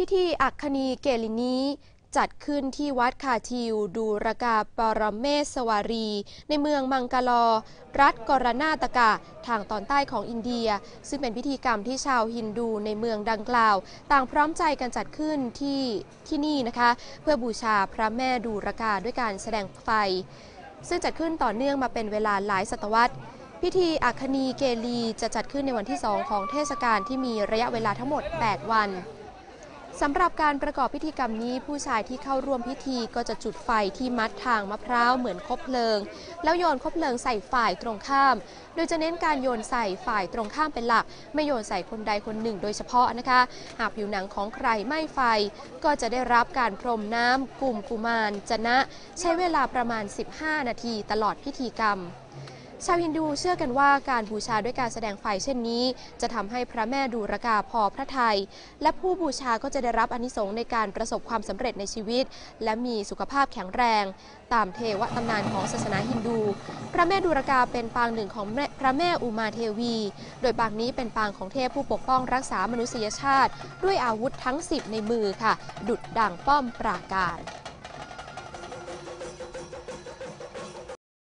พิธีอัคคณีเกลินี้จัดขึ้นที่วัดคาทิว ดูรกาปรเมศสวารี ในเมืองมังกาลอ รัฐกรนาตกะ ทางตอนใต้ของอินเดีย ซึ่งเป็นพิธีกรรมที่ชาวฮินดูในเมืองดังกล่าว ต่างพร้อมใจกันจัดขึ้นที่ที่นี่นะคะ เพื่อบูชาพระแม่ดูรกาด้วยการแสดงไฟ ซึ่งจัดขึ้นต่อเนื่องมาเป็นเวลาหลายศตวรรษพิธีอัคคณีเกลีจะจัดขึ้นในวันที่ 2 ของเทศกาลที่มีระยะเวลาทั้งหมด 8 วัน สำหรับการประกอบพิธีกรรมนี้ผู้ชายที่เข้าร่วมพิธีก็จะจุดไฟที่มัดทางมะพร้าวเหมือนคบเพลิง แล้วโยนคบเพลิงใส่ฝ่ายตรงข้าม โดยจะเน้นการโยนใส่ฝ่ายตรงข้ามเป็นหลัก ไม่โยนใส่คนใดคนหนึ่งโดยเฉพาะนะคะ หากผิวหนังของใครไหม้ไฟ ก็จะได้รับการพรมน้ำกลุ่มกุมารจนะ ใช้เวลาประมาณ 15 นาทีตลอดพิธีกรรม ชาวฮินดูเชื่อกันว่าการบูชาด้วยการแสดงไฟเช่นนี้ จะทำให้พระแม่ดูรกาพอพระทยัยและผู้บูชาก็จะได้รับอนิสงส์ในการประสบความสำเร็จในชีวิต และมีสุขภาพแข็งแรง ตามเทวตำนานของศาสนาฮินดู พระแม่ดูรกาเป็นปางหนึ่งของแม่พระแม่อุมาเทวี โดยปางนี้เป็นปางของเทพผู้ปกป้องรักษามนุษยชาติ ด้วยอาวุธทั้ง 10 ในมือค่ะ ดุดดังป้อมปราการ